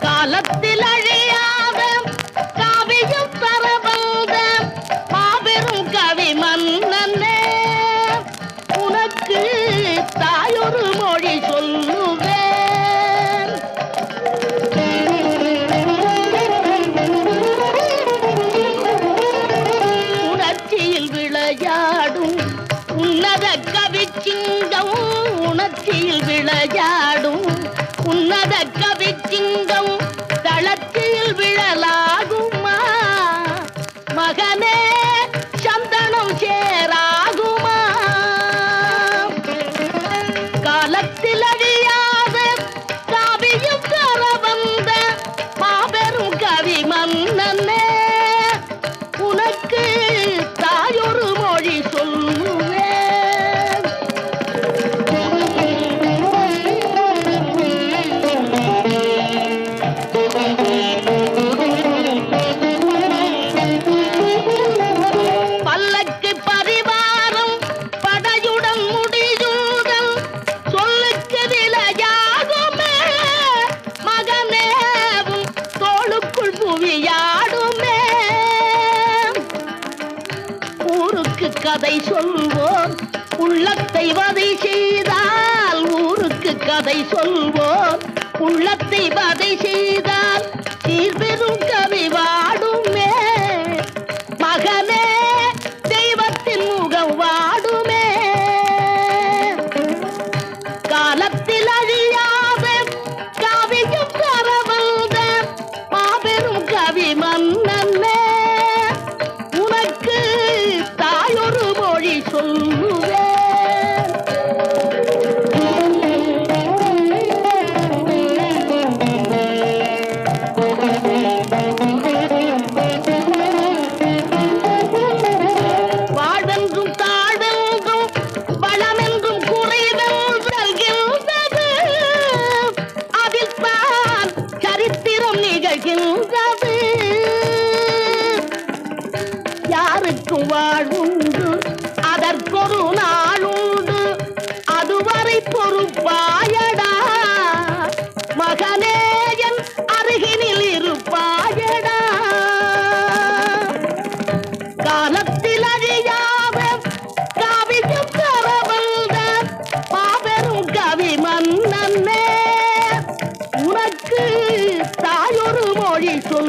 காலத்தில் அழ விளையாடும். உன்னத கவிச்சிங்கம் உணர்ச்சியில் விளையாடும். உன்னத கவிச்சிங்கம் தளத்தில் விழலாகுமா? மகனே சந்தனம் சேராகுமா? காலத்தில் ஊருக்கு கதை சொல்வோம். உள்ளத்தை வதை செய்தால் ஊருக்கு கதை சொல்வோம். உள்ளத்தை வதை செய்தால் சரித்திரம் யாருக்கும் வாழ்வுண்டு அதற்கொரு நாளுண்டு. அதுவரை பொறுப்பாயடா. மகனே என் அருகினில் இருப்பாயடா. காலத்தில் அழியாத காவியம் கரவந்த மாபெரும் கவி மன்னன்னே உனக்கு Cristo,